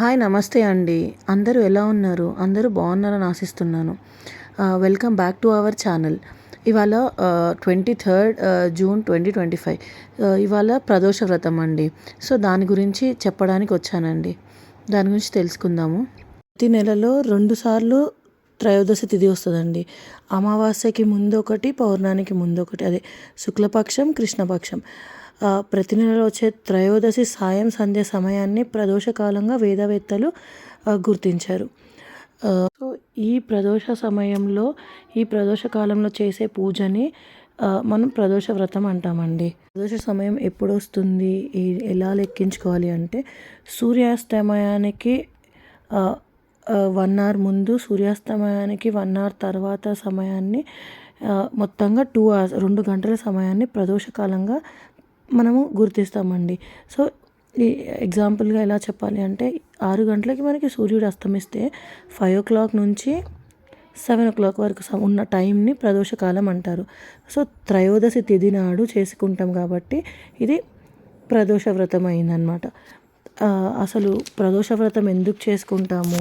Hi నమస్తే అండి. అందరూ ఎలా ఉన్నారు? అందరూ బాగున్నారని ఆశిస్తున్నాను. Welcome back to our channel. ఇవాళ twenty third June twenty twenty five. ఇవాళ ప్రదోష వ్రతం అండి. సో దాని గురించి చెప్పడానికి వచ్చానండి. దాని గురించి తెలుసుకుందాము. ప్రతి నెలలో రెండుసార్లు త్రయోదశి తిథి వస్తుందండి. అమావాస్యకి ముందు ఒకటి పౌర్ణానికి ముందు ఒకటి అదే శుక్లపక్షం కృష్ణపక్షం. ప్రతి నెలలో వచ్చే త్రయోదశి సాయం సంధ్య సమయాన్ని ప్రదోషకాలంగా వేదవేత్తలు గుర్తించారు. సో ఈ ప్రదోష సమయంలో ఈ ప్రదోష కాలంలో చేసే పూజని మనం ప్రదోష వ్రతం అంటామండి. ప్రదోష సమయం ఎప్పుడు వస్తుంది ఎలా లెక్కించుకోవాలి అంటే సూర్యాస్తమయానికి వన్ అవర్ ముందు సూర్యాస్తమయానికి వన్ అవర్ తర్వాత సమయాన్ని మొత్తంగా టూ అవర్స్ రెండు గంటల సమయాన్ని ప్రదోషకాలంగా మనము గుర్తిస్తామండి. సో ఈ ఎగ్జాంపుల్గా ఎలా చెప్పాలి అంటే ఆరు గంటలకి మనకి సూర్యుడు అస్తమిస్తే ఫైవ్ ఓ క్లాక్ నుంచి సెవెన్ ఓ క్లాక్ వరకు ఉన్న టైంని ప్రదోషకాలం అంటారు. సో త్రయోదశి తిథి నాడు చేసుకుంటాం కాబట్టి ఇది ప్రదోష వ్రతం అయిందనమాట అసలు ప్రదోష వ్రతం ఎందుకు చేసుకుంటాము?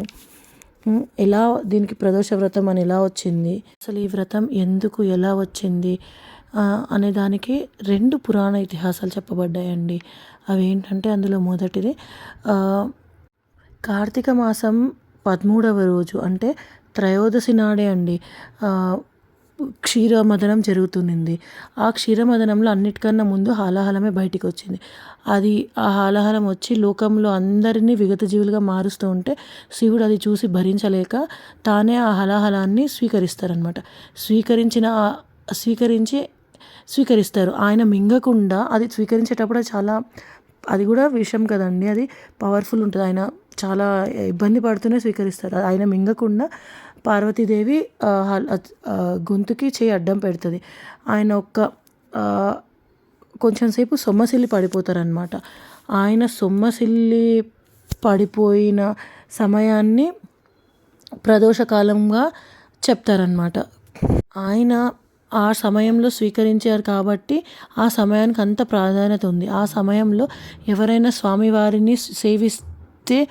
ఎలా దీనికి ప్రదోష వ్రతం అని ఎలా వచ్చింది? అసలు ఈ వ్రతం ఎందుకు ఎలా వచ్చింది? అనే దానికి రెండు పురాణ ఇతిహాసాలు చెప్పబడ్డాయండి. అవి ఏంటంటే అందులో మొదటిది కార్తీక మాసం పదమూడవ రోజు అంటే త్రయోదశి నాడే అండి. క్షీరమదనం జరుగుతుంది ఆ క్షీరమదనంలో అన్నిటికన్నా ముందు హాలాహలమే బయటికి వచ్చింది అది ఆ హాలాహలం వచ్చి లోకంలో అందరినీ విగత జీవులుగా మారుస్తూ ఉంటే శివుడు అది చూసి భరించలేక తానే ఆ హలాహలాన్ని స్వీకరిస్తారనమాట స్వీకరించిన స్వీకరించి స్వీకరిస్తారు. ఆయన మింగకుండా అది స్వీకరించేటప్పుడు చాలా అది కూడా విషయం కదండి. అది పవర్ఫుల్ ఉంటుంది. ఆయన చాలా ఇబ్బంది పడుతూనే స్వీకరిస్తారు. ఆయన మింగకుండా పార్వతీదేవి గొంతుకి చేయి అడ్డం పెడుతుంది. ఆయన ఒక్క కొంచెం సేపు సొమ్మసిల్లి పడిపోతారనమాట ఆయన సొమ్మసిల్లి పడిపోయిన సమయాన్ని ప్రదోషకాలంగా చెప్తారనమాట ఆయన ఆ సమయంలో స్వీకరించారు కాబట్టి ఆ సమయానికి అంత ప్రాధాన్యత ఉంది. ఆ సమయంలో ఎవరైనా స్వామివారిని సేవిస్తే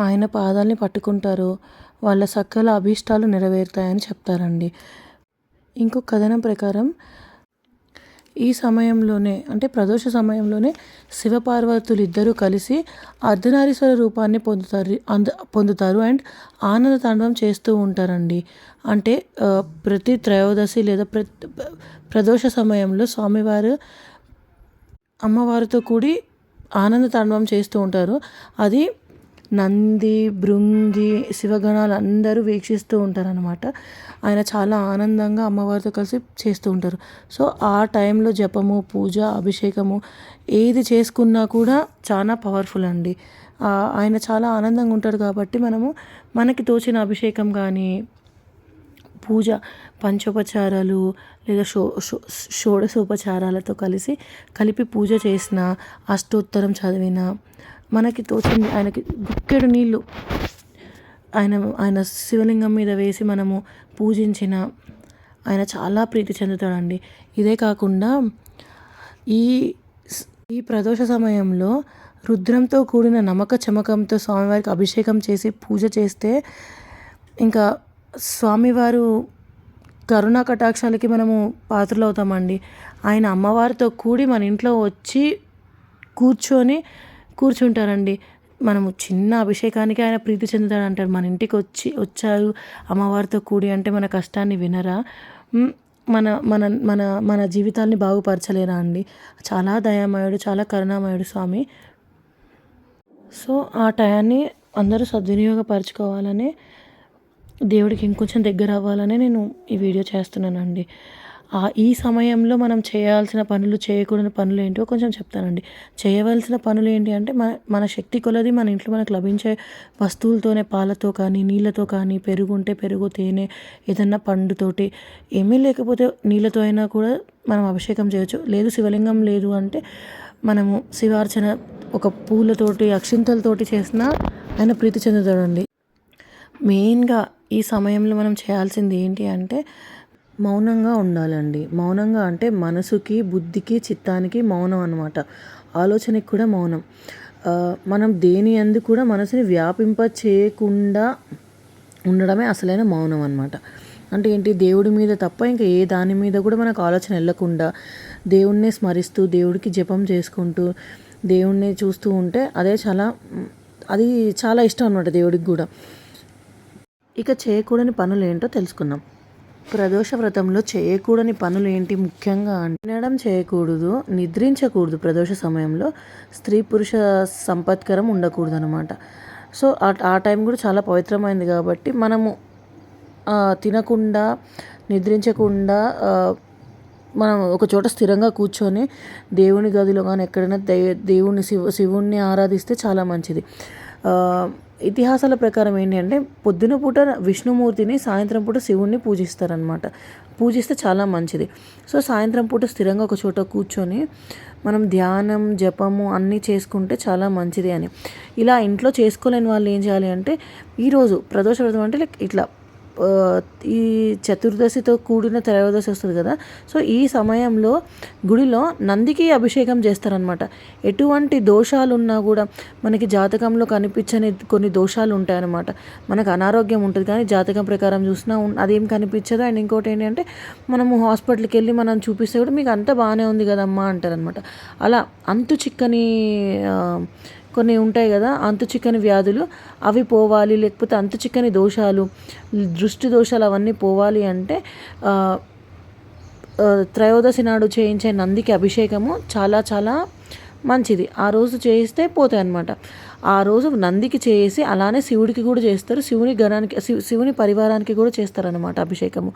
ఆయన పాదాలని పట్టుకుంటారో. వాళ్ళ సకల అభీష్టాలు నెరవేరుతాయని చెప్తారండి. ఇంకో కథనం ప్రకారం ఈ సమయంలోనే అంటే ప్రదోష సమయంలోనే శివపార్వతులు ఇద్దరూ కలిసి అర్ధనారీశ్వర రూపాన్ని పొందుతారు అంద పొందుతారు అండ్ ఆనంద తాండవం చేస్తూ ఉంటారండి. అంటే ప్రతి త్రయోదశి లేదా ప్రతి ప్రదోష సమయంలో స్వామివారు అమ్మవారితో కూడి ఆనంద తాండవం చేస్తూ ఉంటారు. అది నంది భృంగి శివగణాలు అందరూ వీక్షిస్తూ ఉంటారనమాట ఆయన చాలా ఆనందంగా అమ్మవారితో కలిసి చేస్తూ ఉంటారు. సో ఆ టైంలో జపము పూజ అభిషేకము ఏది చేసుకున్నా కూడా చాలా పవర్ఫుల్ అండి. ఆయన చాలా ఆనందంగా ఉంటారు కాబట్టి మనము మనకి తోచిన అభిషేకం కానీ పూజ పంచోపచారాలు లేదా షో షోడశోపచారాలతో కలిసి కలిపి పూజ చేసిన అష్టోత్తరం చదివిన మనకి తోచింది ఆయనకి గుక్కెడు నీళ్ళు. ఆయన ఆయన శివలింగం మీద వేసి మనము పూజించిన ఆయన చాలా ప్రీతి చెందుతాడండి. ఇదే కాకుండా ఈ ఈ ప్రదోష సమయంలో రుద్రంతో కూడిన నమ్మక చమకంతో స్వామివారికి అభిషేకం చేసి పూజ చేస్తే ఇంకా స్వామివారు కరుణా కటాక్షాలకి మనము పాత్రలు అవుతామండి ఆయన అమ్మవారితో కూడి మన ఇంట్లో వచ్చి కూర్చొని కూర్చుంటారండి. మనము చిన్న అభిషేకానికి ఆయన ప్రీతి చెందుతాడు అంటారు. మన ఇంటికి వచ్చి వచ్చారు అమ్మవారితో కూడి అంటే మన కష్టాన్ని వినరా? మన మన మన మన జీవితాల్ని బాగుపరచలేరా అండి? చాలా దయామయుడు చాలా కరుణామయుడు స్వామి. సో ఆ టయాన్ని అందరూ సద్వినియోగపరచుకోవాలని దేవుడికి ఇంకొంచెం దగ్గర అవ్వాలని నేను ఈ వీడియో చేస్తున్నానండి. ఈ సమయంలో మనం చేయాల్సిన పనులు చేయకూడని పనులు ఏంటో కొంచెం చెప్తానండి. చేయవలసిన పనులు ఏంటి అంటే మన మన శక్తి కొలది మన ఇంట్లో మనకు లభించే వస్తువులతోనే పాలతో కానీ నీళ్ళతో కానీ పెరుగు ఉంటే పెరుగు తేనె ఏదన్నా పండుతోటి ఏమీ లేకపోతే నీళ్ళతో అయినా కూడా మనం అభిషేకం చేయొచ్చు. లేదు శివలింగం లేదు అంటే మనము శివార్చన ఒక పూలతోటి అక్షింతలతోటి చేసినా ఆయన ప్రీతి చెందుతాడండి. మెయిన్గా ఈ సమయంలో మనం చేయాల్సింది ఏంటి అంటే మౌనంగా ఉండాలండి. మౌనంగా అంటే మనసుకి బుద్ధికి చిత్తానికి మౌనం అనమాట ఆలోచనకి కూడా మౌనం. మనం దేని అందు కూడా మనసుని వ్యాపింప చేయకుండా ఉండడమే అసలైన మౌనం అనమాట అంటే ఏంటి? దేవుడి మీద తప్ప ఇంకా ఏ దాని మీద కూడా మనకు ఆలోచన వెళ్ళకుండా దేవుణ్ణి స్మరిస్తూ దేవుడికి జపం చేసుకుంటూ దేవుణ్ణి చూస్తూ ఉంటే అదే చాలా అది చాలా ఇష్టం అనమాట దేవుడికి కూడా. ఇక చేయకూడని పనులు ఏంటో తెలుసుకుందాం. ప్రదోష వ్రతంలో చేయకూడని పనులు ఏంటి ముఖ్యంగా తినడం చేయకూడదు నిద్రించకూడదు ప్రదోష సమయంలో. స్త్రీ పురుష సంపత్కరం ఉండకూడదు అనమాట సో ఆ- టైం కూడా చాలా పవిత్రమైంది కాబట్టి మనము తినకుండా నిద్రించకుండా మనం ఒక చోట స్థిరంగా కూర్చొని దేవుని గదిలో కానీ ఎక్కడైనా దే దేవుని శివ శివుణ్ణి ఆరాధిస్తే చాలా మంచిది. ఇతిహాసాల ప్రకారం ఏంటి అంటే పొద్దున పూట విష్ణుమూర్తిని సాయంత్రం పూట శివుణ్ణి పూజిస్తారనమాట పూజిస్తే చాలా మంచిది. సో సాయంత్రం పూట స్థిరంగా ఒక చోట కూర్చొని మనం ధ్యానం జపము అన్నీ చేసుకుంటే చాలా మంచిది అని. ఇలా ఇంట్లో చేసుకోలేని వాళ్ళు ఏం చేయాలి అంటే ఈరోజు ప్రదోష వ్రతం అంటే లైక్ ఇట్లా ఈ చతుర్దశితో కూడిన త్రయోదశి వస్తుంది కదా. సో ఈ సమయంలో గుడిలో నందికి అభిషేకం చేస్తారనమాట ఎటువంటి దోషాలు ఉన్నా కూడా మనకి జాతకంలో కనిపించని కొన్ని దోషాలు ఉంటాయన్నమాట. మనకు అనారోగ్యం ఉంటుంది కానీ జాతకం ప్రకారం చూసినా అదేం కనిపించదు. అండ్ ఇంకోటి ఏంటంటే మనము హాస్పిటల్కి వెళ్ళి మనం చూపిస్తే కూడా మీకు అంతా బాగానే ఉంది కదమ్మా అంటారనమాట అలా అంతు చిక్కని కొన్ని ఉంటాయి కదా అంతు చిక్కని వ్యాధులు అవి పోవాలి లేకపోతే అంతు చిక్కని దోషాలు దృష్టి దోషాలు అవన్నీ పోవాలి అంటే త్రయోదశి నాడు చేయించే నందికి అభిషేకము చాలా చాలా మంచిది. ఆ రోజు చేయిస్తే పోతాయి అన్నమాట. ఆ రోజు నందికి చేసి అలానే శివుడికి కూడా చేస్తారు. శివుని గణానికి శివుని పరివారానికి కూడా చేస్తారనమాట అభిషేకము.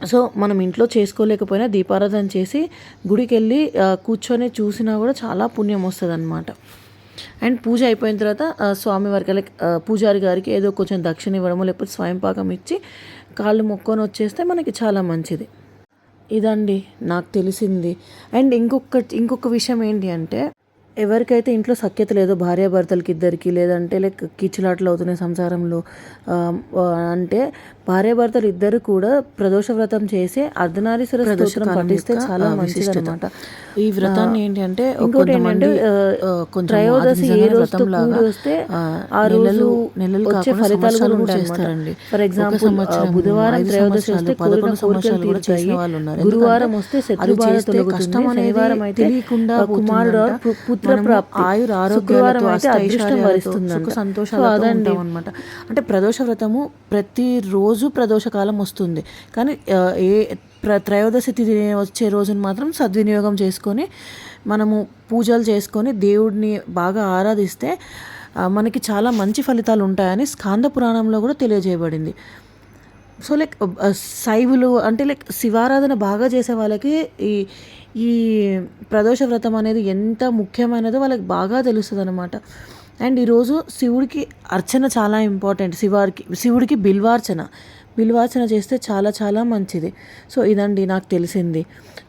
సో మనం ఇంట్లో చేసుకోలేకపోయినా దీపారాధన చేసి గుడికి వెళ్ళి కూర్చొని చూసినా కూడా చాలా పుణ్యం వస్తుంది అనమాట అండ్ పూజ అయిపోయిన తర్వాత స్వామి స్వామివారికి లైక్ పూజారి గారికి ఏదో కొంచెం దక్షిణ ఇవ్వడము లేకపోతే స్వయం పాకం ఇచ్చి కాళ్ళు మొక్కొని వచ్చేస్తే మనకి చాలా మంచిది. ఇదండి నాకు తెలిసింది. అండ్ ఇంకొక ఇంకొక విషయం ఏంటి అంటే ఎవరికైతే ఇంట్లో సఖ్యత లేదో భార్యాభర్తలకి ఇద్దరికి లేదంటే లైక్ కిచ్చులాట్లు అవుతున్నాయి సంసారంలో అంటే భార్యాభర్తలు ఇద్దరు కూడా ప్రదోష వ్రతం చేసి అర్ధనారీశ్వర స్తోత్రం పఠిస్తే చాలా మంచిది అనమాట ఈ వ్రతాన్ని ఏంటి అంటే ఇంకోటి ఏంటంటే త్రయోదశి ఏ కూడి వస్తే ఆ రోజు నెలలు వచ్చే ఫలితాలు కూడా ఉంటాయి ఫర్ ఎగ్జాంపుల్ బుధవారం త్రయోదశి వస్తే కోరిన కోరికలు తీరుతాయి గురువారం వస్తే శత్రుబాధ తొలగుతుంది. శనివారం అయితే తెలియకుండా కుమారుడు పు- పుత్ర ప్రాప్తి ఆయుర ఉంటాం అనమాట అంటే ప్రదోష వ్రతము ప్రతిరోజు ప్రదోషకాలం వస్తుంది. కానీ ఏ త్రయోదశి తిథి వచ్చే రోజున మాత్రం సద్వినియోగం చేసుకొని మనము పూజలు చేసుకొని దేవుడిని బాగా ఆరాధిస్తే మనకి చాలా మంచి ఫలితాలు ఉంటాయని స్కాంద పురాణంలో కూడా తెలియజేయబడింది. సో లైక్ uh, uh, శైవులు అంటే లైక్ శివారాధన బాగా చేసే వాళ్ళకి ఈ ఈ ప్రదోష వ్రతం అనేది ఎంత ముఖ్యమైనదో వాళ్ళకి బాగా తెలుస్తుంది అనమాట అండ్ ఈరోజు శివుడికి అర్చన చాలా ఇంపార్టెంట్. శివారికి శివుడికి బిల్వార్చన. బిల్వార్చన చేస్తే చాలా చాలా మంచిది. సో ఇదండి నాకు తెలిసింది.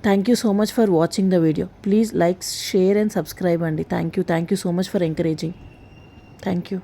Thank you so much for watching the video please like share and subscribe అండి. Thank you thank you so much for encouraging thank you